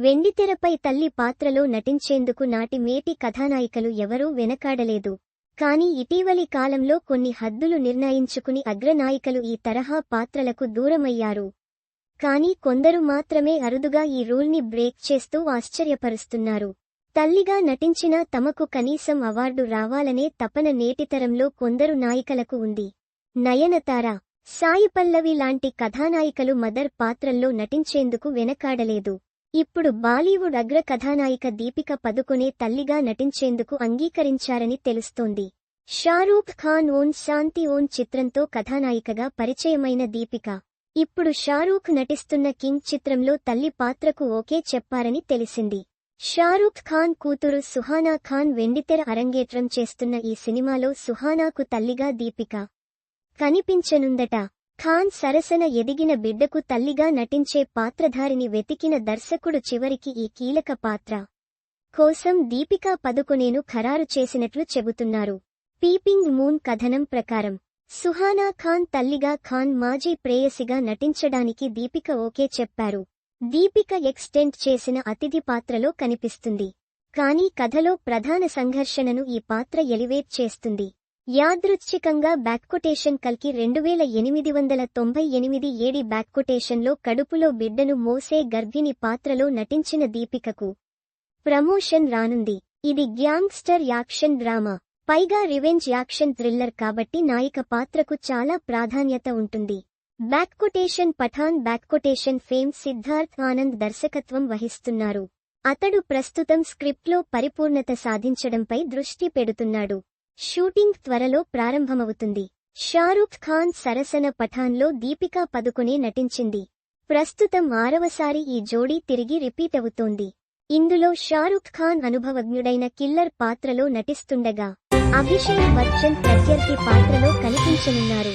వెండితెరపై తల్లి పాత్రలో నటించేందుకు నాటి మేటి కథానాయికలు ఎవరూ వెనకాడలేదు. కాని ఇటీవలి కాలంలో కొన్ని హద్దులు నిర్ణయించుకుని అగ్రనాయికలు ఈ తరహా పాత్రలకు దూరమయ్యారు. కాని కొందరు మాత్రమే అరుదుగా ఈ రూల్ని బ్రేక్ చేస్తూ ఆశ్చర్యపరుస్తున్నారు. తల్లిగా నటించినా తమకు కనీసం అవార్డు రావాలనే తపన నేటితరంలో కొందరు నాయికలకు ఉంది. నయనతార సాయి పల్లవి లాంటి కథానాయికలు మదర్ పాత్రల్లో నటించేందుకు వెనకాడలేదు. ఇప్పుడు బాలీవుడ్ అగ్ర కథానాయిక దీపిక పదుకొనే తల్లిగా నటించేందుకు అంగీకరించారని తెలుస్తోంది. షారూఖ్ ఖాన్ ఓన్ శాంతి ఓన్ చిత్రంతో కథానాయికగా పరిచయమైన దీపిక. ఇప్పుడు షారూఖ్ నటిస్తున్న కింగ్ చిత్రంలో తల్లి పాత్రకు ఓకే చెప్పారని తెలిసింది. షారూఖ్ ఖాన్ కూతురు సుహానా ఖాన్ వెండితెర అరంగేట్రం చేస్తున్న ఈ సినిమాలో సుహానాకు తల్లిగా దీపిక. కనిపించనుందట. ఖాన్ సరసన ఎదిగిన బిడ్డకు తల్లిగా నటించే పాత్రధారిని వెతికిన దర్శకుడు చివరికి ఈ కీలక పాత్ర. కోసం దీపికా పదుకొనేను ఖరారు చేసినట్లు చెబుతున్నారు. పీపింగ్ మూన్ కథనం ప్రకారం సుహానా ఖాన్ తల్లిగా ఖాన్ మాజీ ప్రేయసిగా నటించడానికి దీపిక ఓకే చెప్పారు. దీపిక ఎక్స్టెంట్ చేసిన అతిథి పాత్రలో కనిపిస్తుంది. కానీ కథలో ప్రధాన సంఘర్షణను ఈ పాత్ర ఎలివేట్ చేస్తుంది. యాదృచ్ఛికంగా బ్యాక్కొటేషన్ కల్కి రెండువేల ఎనిమిది వందల తొంభై ఎనిమిది ఏడి బ్యాక్కొటేషన్లో కడుపులో బిడ్డను మోసే గర్భిణి పాత్రలో నటించిన దీపికకు ప్రమోషన్ రానుంది. ఇది గ్యాంగ్స్టర్ యాక్షన్ డ్రామా. పైగా రివెంజ్ యాక్షన్ థ్రిల్లర్ కాబట్టి నాయిక పాత్రకు చాలా ప్రాధాన్యత ఉంటుంది. Back quotation Pathaan back quotation fame Siddharth Anand దర్శకత్వం వహిస్తున్నారు. అతడు ప్రస్తుతం స్క్రిప్ట్లో పరిపూర్ణత సాధించడంపై దృష్టి పెడుతున్నాడు. షూటింగ్ త్వరలో ప్రారంభమవుతుంది. షారూఖ్ ఖాన్ సరసన పఠాన్లో దీపికా పదుకునే నటించింది. ప్రస్తుతం ఆరవసారి ఈ జోడీ తిరిగి రిపీట్ అవుతోంది. ఇందులో షారూఖ్ ఖాన్ అనుభవజ్ఞుడైన కిల్లర్ పాత్రలో నటిస్తుండగా అభిషేక్ బచ్చన్ ప్రత్యర్థి పాత్రలో కనిపించనున్నారు.